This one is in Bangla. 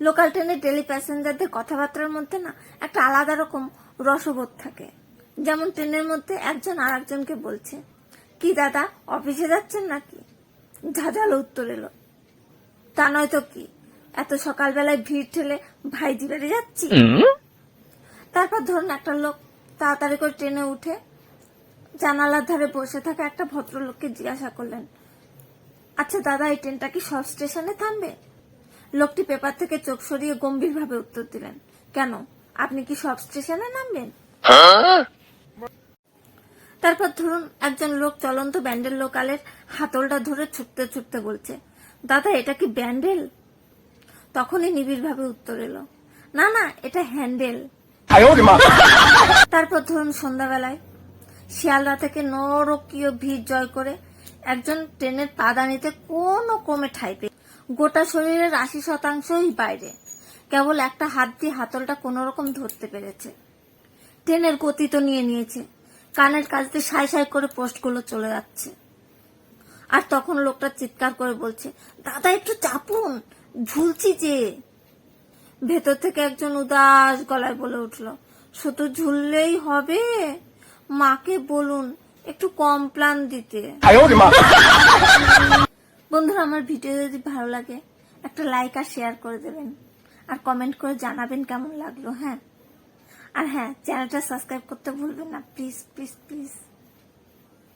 লোকাল ট্রেনে ডেলি প্যাসেঞ্জারদের কথাবার্তার মধ্যে না একটা আলাদা রকম রসবোধ থাকে। যেমন ট্রেনের মধ্যে একজন আর একজনকে বলছে কি দাদা অফিসে যাচ্ছেন নাকি? ঝাঁঝালো উত্তর এলো তা নয় তো কি? এত সকালবেলায় ভিড় ঠেলে ভাইজি বেড়ে যাচ্ছি? তারপর ধরুন একটা লোক তাড়াতাড়ি করে ট্রেনে উঠে জানালার ধারে বসে থাকা একটা ভদ্রলোককে জিজ্ঞাসা করলেন আচ্ছা দাদা এই ট্রেনটা কি সব স্টেশনে থামবে? লোকটি পেপার থেকে চোখ সরিয়ে গম্ভীরভাবে উত্তর দিলেন, কেন? আপনি কি সব স্টেশনে নামবেন? তারপর ধরুন একজন লোক চলন্ত ব্যান্ডেল লোকালের হাতলটা ধরে ছুটতে ছুটতে বলছে, দাদা, এটা কি ব্যান্ডেল? তখনই নিবিড়ভাবে উত্তর এলো, না না, এটা হ্যান্ডেল। তারপর ধরুন সন্ধ্যাবেলায়, শিয়ালদা থেকে নরকীয় ভিড় জয় করে একজন ট্রেনের পাদানিতে কোনো কমে ঠাই পেয়ে গোটা শরীরের আশি শতাংশই বাইরে। কেবল একটা হাত দিয়ে হাতলটা কোনো রকম ধরতে পেরেছে। ট্রেনের গতি তো নিয়ে নিয়েছে। কানের দিয়ে সাই সাই করে পোস্টগুলো চলে যাচ্ছে। আর তখন লোকটা চিৎকার করে বলছে, দাদা, একটু চাপুন, ঝুলছি যে। ভেতর থেকে একজন উদাস গলায় বলে উঠল, শুধু ঝুললেই হবে? মাকে বলুন, একটু কম প্লান দিতে। আমার ভিডিও যদি ভালো লাগে, একটা লাইক আর শেয়ার করে দেবেন। আর কমেন্ট করে জানাবেন কেমন লাগল হ্যাঁ? আর হ্যাঁ চ্যানেলটা সাবস্ক্রাইব করতে ভুলবেন না প্লিজ প্লিজ প্লিজ